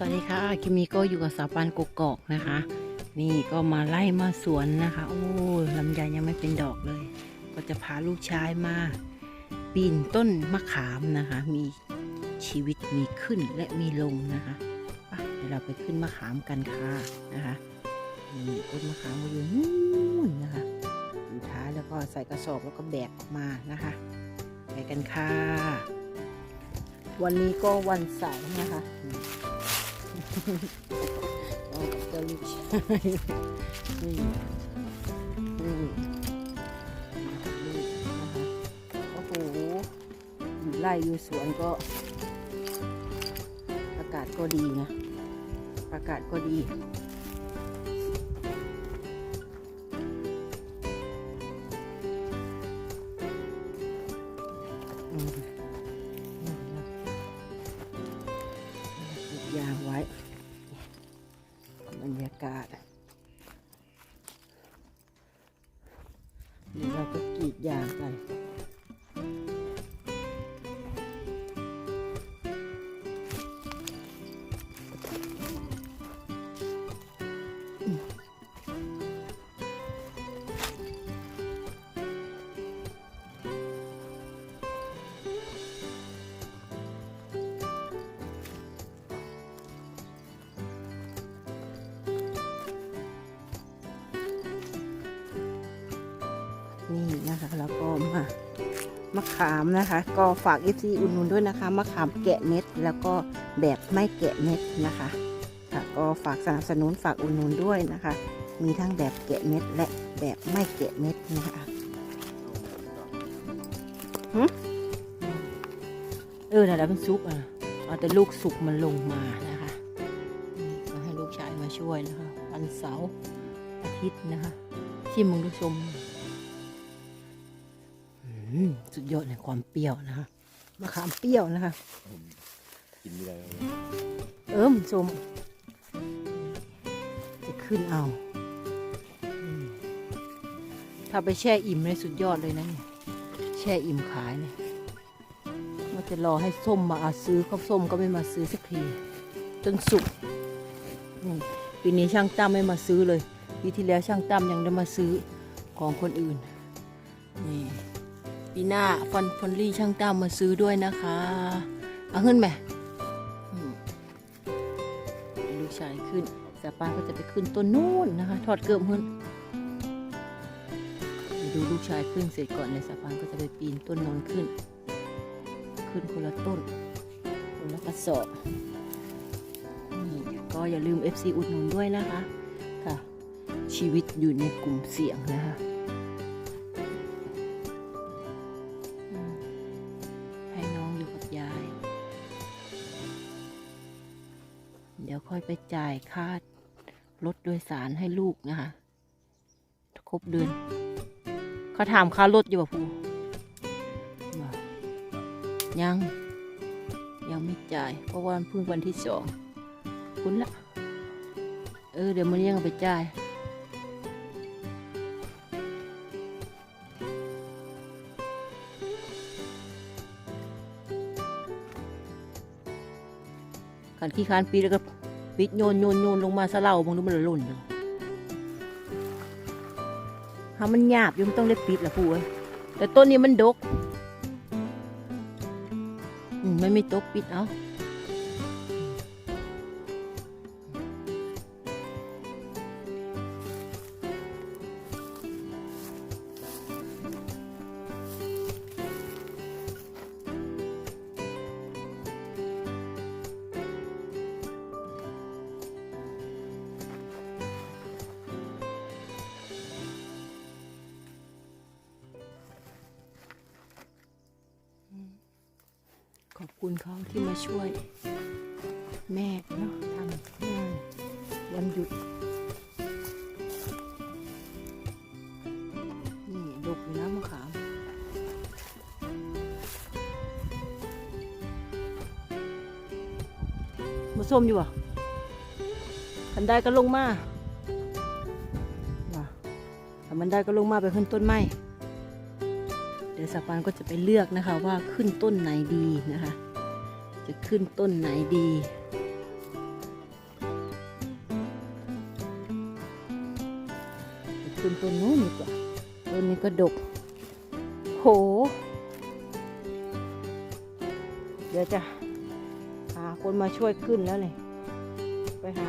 สวัสดีค่ะคิมิโก็อยู่กับสาวปานกกอกนะคะ นี่ก็มาไล่มาสวนนะคะ โอ้ยลำไยยังไม่เป็นดอกเลย ก็จะพาลูกชายมาปีนต้นมะขามนะคะ มีชีวิตมีขึ้นและมีลงนะคะเดี๋ยวเราไปขึ้นมะขามกันค่ะนะคะนี่ต้นมะขามก็อยู่นู่นนะคะอยู่ท้ายแล้วก็ใส่กระสอบแล้วก็แบกออกมานะคะ ไปกันค่ะ วันนี้ก็วันเสาร์นะคะ เอากับเจ้าลูกชายนี่นี่โอ้โหอยู่ไร่อยู่สวนก็ อากาศก็ดีนะ อากาศก็ดี นี่เราก็กรีดยางกัน นี่นะคะแล้วก็มามะขามนะคะ ก็ฝากเอฟซีอุ่นนุนด้วยนะคะมะขามแกะเม็ด แล้วก็แบบไม่แกะเม็ดนะคะค่ะก็ฝากสนับสนุนฝากอุ่นนุนด้วยนะคะ มีทั้งแบบแกะเม็ด และแบบไม่แกะเม็ดนะคะเออนะแล้วมันซุกอะเอาแต่ลูกสุกมันลงมานะคะนี่ก็ให้ลูกชายมาช่วยนะคะวันเสาร์อาทิตย์นะคะที่มึงดูชมอืม สุดยอดในความเปรี้ยวนะคะมะขามเปรี้ยวนะคะกินไม่ได้แล้วเอิมชมจะขึ้นเอาอืมถ้าไปแช่อิ่มเลยสุดยอดเลยนะเนี่ยแช่อิ่มขายเนี่ยว่าจะรอให้ส้มมาเอาซื้อเขาส้มก็ไม่มาซื้อสักที จนสุกนี่ปีนี้ช่างตั้มไม่มาซื้อเลยปีที่แล้วช่างตั้มยังได้มาซื้อของคนอื่นนี่ ปีหน้าฟันฟอนลี่ช่างตั้มมาซื้อด้วยนะคะ เอาขึ้นไหมมลูกชายขึ้นสาปาก็จะไปขึ้นต้นนู้นนะคะ ถอดเกือบขึ้นดูลูกชายขึ้นเสร็จก่อนในยสาปานก็จะไปปีนต้นนนขึ้น ขึ้นคนละต้นคนละกระสอบนี่ก็อย่าลืม FC อุดหนุนด้วยนะคะค่ะ ชีวิตอยู่ในกลุ่มเสี่ยงนะคะ เดี๋ยวค่อยไปจ่ายค่ารถโดยสารให้ลูกนะคะครบเดือนเขาถามค่ารถอยู่ป่ะพูยัง ยังไม่จ่าย เพราะว่ามันเพิ่งวันที่สองคุณละเออ เดี๋ยวมันยังไปจ่าย ขี้คานปีแล้วก็ปิดโยนโยนโยนลงมาซะเล่าบางดูมันหล่นอยู่ถ้ามันหยาบยู่มันต้องได้ปิดละพูเอ้ยแต่ต้นนี้มันดก อืมไม่มีตกปิดเอาข คุณเขาที่มาช่วย แม่เนาะทำงานวันหยุด นี่ดกอยู่นะมะขามมาส้มอยู่อะคันได้ก็ลงมาถ้ามันได้ก็ลงมาไปขึ้นต้นไม้เดี๋ยวสปานก็จะไปเลือกนะคะว่าขึ้นต้นไหนดีนะคะ จะขึ้นต้นไหนดีขึ้นต้นนู้นดีกว่า ต้นนี้ก็ดก โห เดี๋ยวจะหาคนมาช่วยขึ้นแล้วเลยไปหา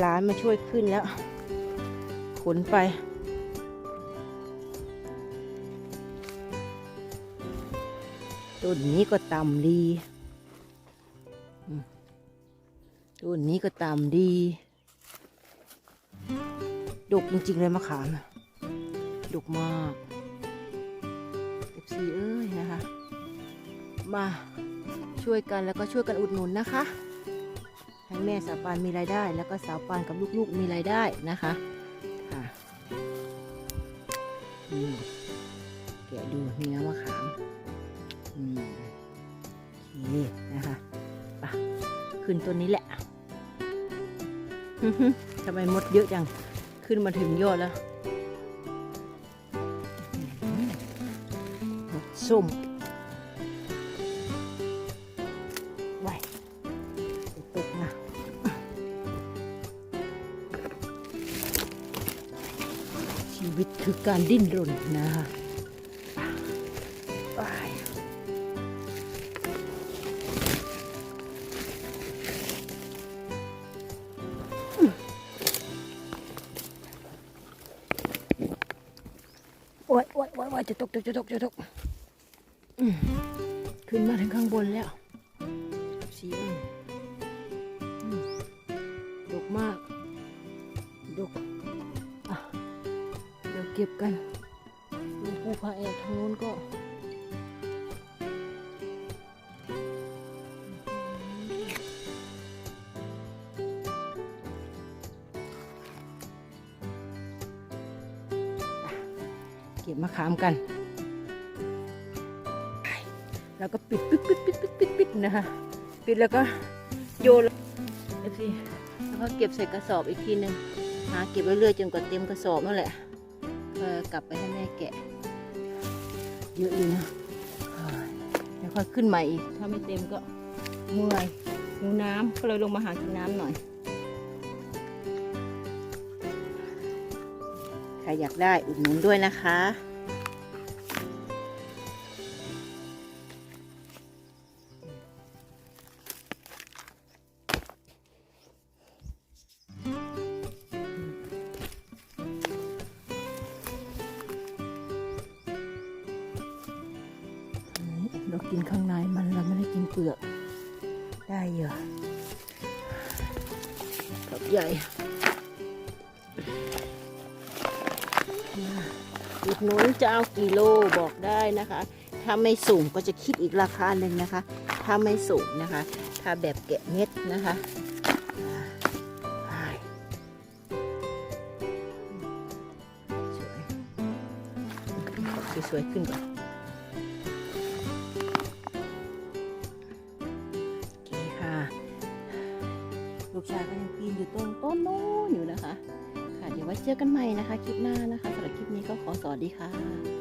หลานมาช่วยขึ้นแล้ว ขนไป ต้นนี้ก็ต่ำดีต้นนี้ก็ต่ำดีดกจริงๆเลยมะขามน่ะดกมากเอฟซีเอ้ยนะคะ มาช่วยกันแล้วก็ช่วยกันอุดหนุนนะคะ ให้แม่สาวปานมีรายได้ แล้วก็สาวปานกับลูกๆมีรายได้นะคะค่ะอืม อืมโอเคนะคะไปขึ้นต้นนี้แหละทำไมมดเยอะจัง ขึ้นมาถึงยอดแล้วอื้อหือมดส้มไว้เดี๋ยวตกนะชีวิตคือการดิ้นรนนะคะ อ๊ยโอ๊ยโอ๊ยโอ๊ยจะตกจะตกจะตกจะตกขึ้นมาถึงข้างบนแล้วสีอืมอืมดกมากดกเดี๋ยวเก็บกันดูภูผาแอกทางโน้นก็ เก็บมะขามกัน แล้วก็ปิดปิดปิดปิดปิดปิดปิดนะคะปิดแล้วก็โยนเอฟซีแล้วก็เก็บใส่กระสอบอีกทีหนึ่งหาเก็บไว้เรื่อยจนกว่าเต็มกระสอบนั่นแหละเออกลับไปให้แม่แกะ เยอะเลยนะเฮ้ยเดี๋ยวค่อยขึ้นใหม่อีก ถ้าไม่เต็มก็เมื่อยหิวน้ำก็เลยลงมาหากินน้ำหน่อย ใครอยากได้อุดหนุนด้วยนะคะ เรากินข้างในมันเราไม่ได้กินเปลือก ได้เยอะกับใหญ่ อุดหนุนจะเอากิโลบอกได้นะคะ ถ้าไม่สูงก็จะคิดอีกราคาหนึ่งนะคะ ถ้าไม่สูงนะคะ ถ้าแบบแกะเม็ดนะคะสวยสวยขึ้นก่อน เจอกันใหม่นะคะ คลิปหน้านะคะสำหรับคลิปนี้ก็ขอสวัสดีค่ะ